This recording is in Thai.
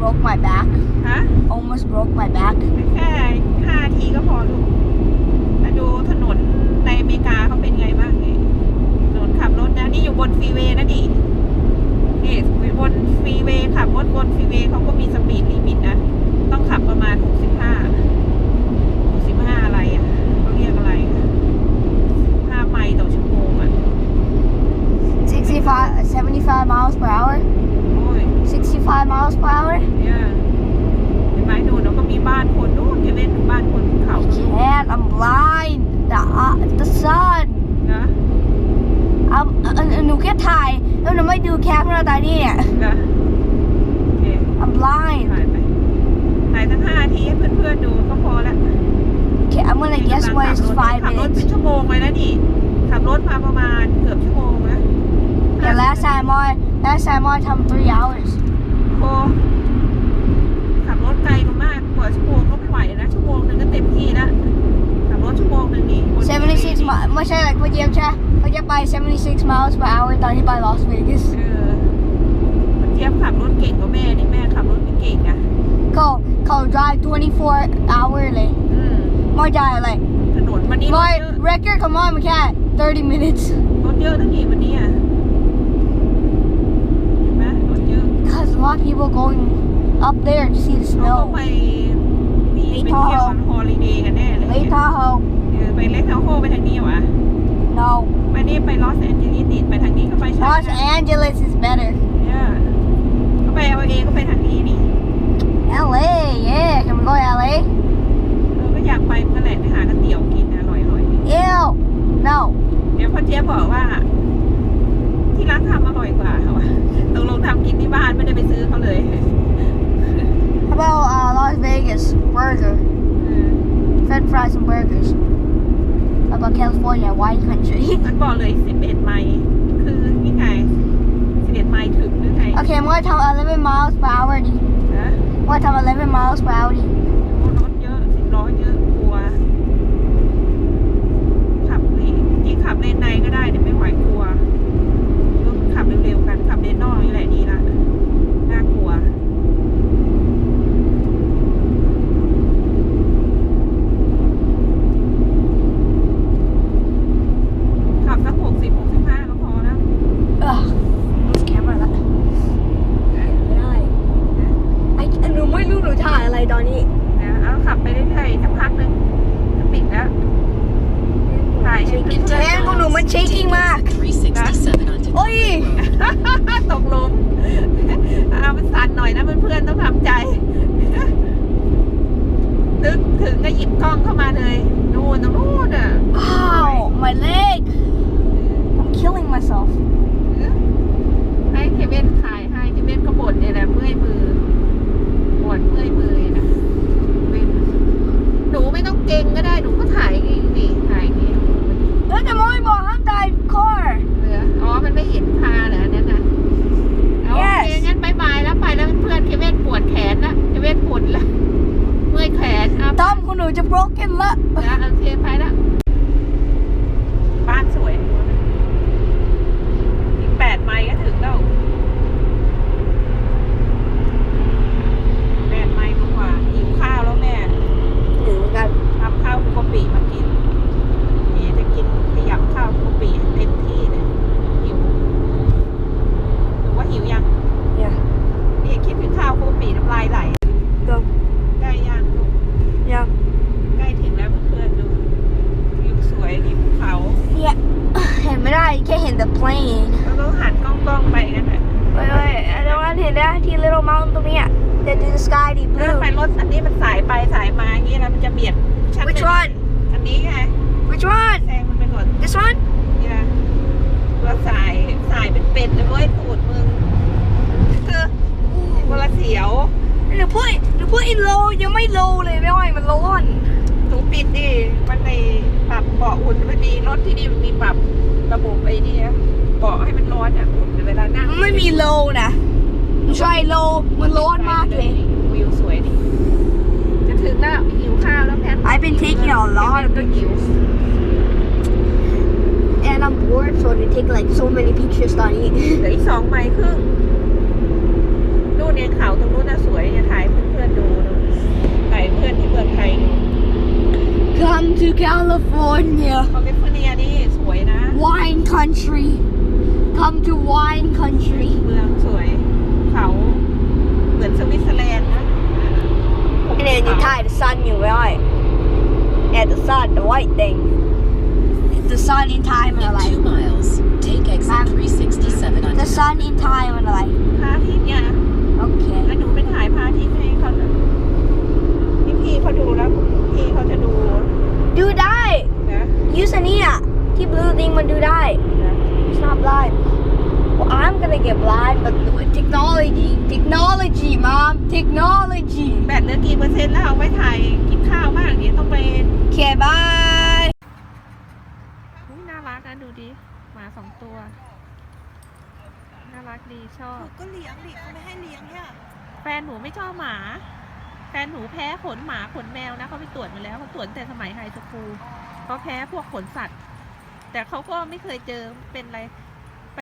broke my back ฮะ almost broke my back แค่ห้าทีก็พอลูกมาดูถนนในอเมริกาเขาเป็นไงบ้างเนี่ยถนนขับรถนะ นี่อยู่บนฟรีเวย์นะดิ 65 miles per hour. เนี่ยเห็นไหมดูนแล้วก็มีบ้านคนนู่นจะเล่นบ้านคนเขา I can't. I'm blind. The uh, the sun. นะ I'm. Uh, หนูแค่ถ่ายแล้วหนูไม่ดูแคปเราตอนนี้เนี่ย นะโอเค I'm blind. ถ่ายไปถ่ายทั้งห้าทีให้เพื่อนๆดูก็พอละ Okay, I'm gonna guess what is ขับรถ five ขับรถ minutes. เป็นชั่วโมงเลยนะดิขับรถมาประมาณเกือบชั่วโมงนะ Yeah, last time I last time I time three hours. โอ้ขับรถไกลมากกว่าชั่วโมงก็ไม่ไหวนะชั่วโมงหนึงก็เต็มที่แล้วขับรถชั่วโมงหนึ่งนี่บน76 miles. ไม่ใช่ like พอเยี่ยมใช่พอเยี่ยมไป 76 miles per hour ตอนที่ไป Las Vegas เออมันเทียบขับรถเก่งกว่าแม่นี่แม่ขับรถไม่เก่งอะเขาเขา drive 24 hour เลยอืมไม่ได้ like ถนนวันนี้รถ my เยอะ record come on มันแค่30 minutes รถเยอะนะนี่วันนี้อะเห็นไหมรถเยอะ cause a lot of people going up there to see the เขาก็ snow ไปมีไปเที่ยววันฮอลิเดย์กันแน่เลย Lake Tahoe เออไปเล็กเทาโฮไปทางนี้เหรอวะ no ไปนี่ไปลอสแอนเจลิสนี่ไปทางนี้ก็ไปใช่ Los Angeles is better เนี่ยก็ไปเอาเองก็ไปทางนี้นี่ LA yeah can we go to ไม่ได้ไปซื้อเขาเลย how about uh, Las Vegas burger เออ french fries and burgers how about California wine country มันบอกเลย11ไมล์คือนี่ไง11ไมล์ถึงหรือไง okay I'm gonna tell 11 miles per hour ดิ นะ I'm gonna tell 11 miles per hour ดิ โอ้รถเยอะสิบล้อเยอะกลัว ขับนี่จริงขับเลนในก็ ิ shaking มาก367 onto โอ้ย ตกลงเอามันสั่นหน่อยนะเพื่อนๆต้องทำใจ นึกถึงก็หยิบกล้องเข้ามาเลย นู่นตรงนู่นอะ Ow, my leg I'm killing myself ให้เคเว่นถ่ายให้เคเว่นก็บ่นเนี่ยแหละเมื่อยมือปวดเมื่อยมือนะเว้นหนูไม่ต้องเก่งก็ได้ หนูก็ถ่ายนี่ถ่ายอย่างนี้ แล้วจะไม่บอกห้ามถ่าย car เหลืออ๋อ มันไม่เห็นคาเหรออันนั้นนะเอาโอเค Yes งั้นบายบายแล้วไปแล้วเพื่อนเคเว่นปวดแขนละเคเว่นปวดละเมื่อยแขนเอา ต้อมของหนูจะ broken ละ นะโอเคไปแล้วบ้านสวยดีวะอีกแปดไมล์ก็ถึงแล้วแปดไมล์กว่าๆหิวข้าวแล้วแม่ หรือกัน ทำข้าวคุกกะปิมากินนี่จะกินขยำข้าวคุกกะปิให้เต็มที่เลยหิวหรือว่าหิวยัง เนี่ย นี่คิดถึงข้าวคุกกะปิน้ำลายไหล ก็ ใกล้ย่างลูก ยัง ใกล้ถึงแล้วเพื่อนๆดูวิวสวยริมภูเขา เนี่ยเห็นไม่ได้แค่เห็น the plane แล้วก็หันกล้องๆไปกันนะ เฮ้ยเฮ้ยแล้วว่าเห็ นได้ที่ little mountain ตรงเนี้ย the the sky the เลื่อน blue ไปรถอันนี้มันสายไปสายมาอย่างนี้แล้วมันจะเบียดชั้น which หนึ่ง one อันนี้ไง which one แซงมันไปก่อน this one เนี่ยตัวสายสายเป็นเป็ดเลยเว้ยตูดมึงคือคนละเสียวหนูพูดหนูพูด in low ยังไม่ low เลยไม่ไหวมันร้อนถูปิดดิมันในปรับเบาะอุ่นมันมีรถที่นี่มันมีปรับระบบไอ้นี่นะเบาะให้มันร้อนอะอุ่นเวลานั่งไม่มี low นะ ดูช่วยโลมันร้อนมากเลย วิวสวยดิจะถึงแล้วหิวข้าวแล้วแพน I've been taking a lot of pictures and I'm bored so I take like so many pictures study เหลืออีกสองไมล์ครึ่งนู่นเนี่ยเขาตรงนู้นน่ะสวยเนี่ยถ่ายเพื่อนๆดูถ่ายเพื่อนที่เมืองไทย Come to California แคลิฟอร์เนียนี่สวยนะ wine country come to wine yeah the sun the white thing the sun in time มัน In อะไร two miles, take exit Ma'am. 367 on the sun in time มันอะไรพระอาทิตย์เนี่ยโอเค แล้วหนูไปถ่ายพระอาทิตย์ให้เขานะพี่พี่เขาดูแล้วพี่เขาจะดูดูได้ นะ use อันนี้อะที่ blue thing มันดูได้ นะ It's not blind. Well, I'm gonna get blind, but with technology, technology, mom, technology. แบตเหลือกี่เปอร์เซ็นต์แล้วเอาไว้ถ่ายกินข้าวบ้างเดี๋ยวต้องไป Okay, bye. อุ๊ยน่ารักนะดูดิหมาสองตัว น่ารักดีชอบ ก็เลี้ยงดิเขาไม่ให้เลี้ยงเนี่ยแฟนหนูไม่ชอบหมาแฟนหนูแพ้ขนหมาขนแมวนะเขาไปตรวจมาแล้วเขาตรวจตั้งแต่สมัยไฮสคูลเขาแพ้พวกขนสัตว์ แต่เขาก็ไม่เคยเจอเป็นอะไร